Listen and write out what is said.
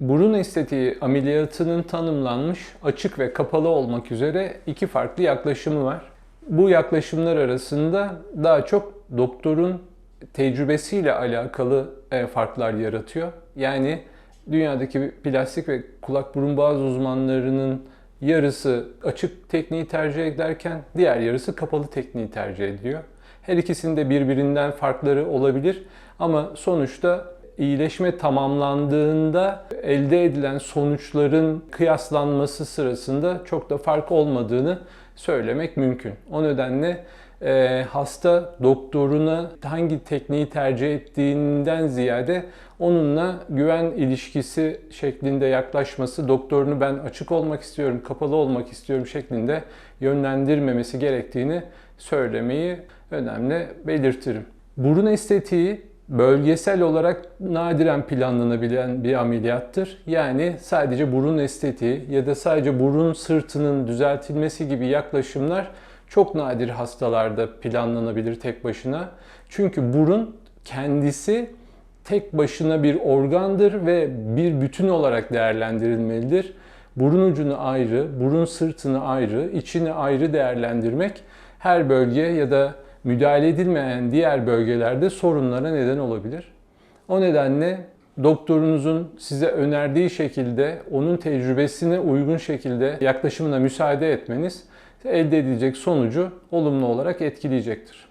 Burun estetiği ameliyatının tanımlanmış açık ve kapalı olmak üzere iki farklı yaklaşımı var. Bu yaklaşımlar arasında daha çok doktorun tecrübesiyle alakalı e, farklar yaratıyor. Yani dünyadaki plastik ve kulak burun boğaz uzmanlarının yarısı açık tekniği tercih ederken diğer yarısı kapalı tekniği tercih ediyor. Her ikisinde birbirinden farkları olabilir ama sonuçta iyileşme tamamlandığında elde edilen sonuçların kıyaslanması sırasında çok da fark olmadığını söylemek mümkün. O nedenle e, hasta doktoruna hangi tekniği tercih ettiğinden ziyade onunla güven ilişkisi şeklinde yaklaşması, doktorunu ben açık olmak istiyorum, kapalı olmak istiyorum şeklinde yönlendirmemesi gerektiğini söylemeyi önemli belirtirim. Burun estetiği bölgesel olarak nadiren planlanabilen bir ameliyattır. Yani sadece burun estetiği ya da sadece burun sırtının düzeltilmesi gibi yaklaşımlar çok nadir hastalarda planlanabilir tek başına. Çünkü burun kendisi tek başına bir organdır ve bir bütün olarak değerlendirilmelidir. Burun ucunu ayrı, burun sırtını ayrı, içini ayrı değerlendirmek her bölge ya da müdahale edilmeyen diğer bölgelerde sorunlara neden olabilir. O nedenle doktorunuzun size önerdiği şekilde onun tecrübesine uygun şekilde yaklaşımına müsaade etmeniz elde edilecek sonucu olumlu olarak etkileyecektir.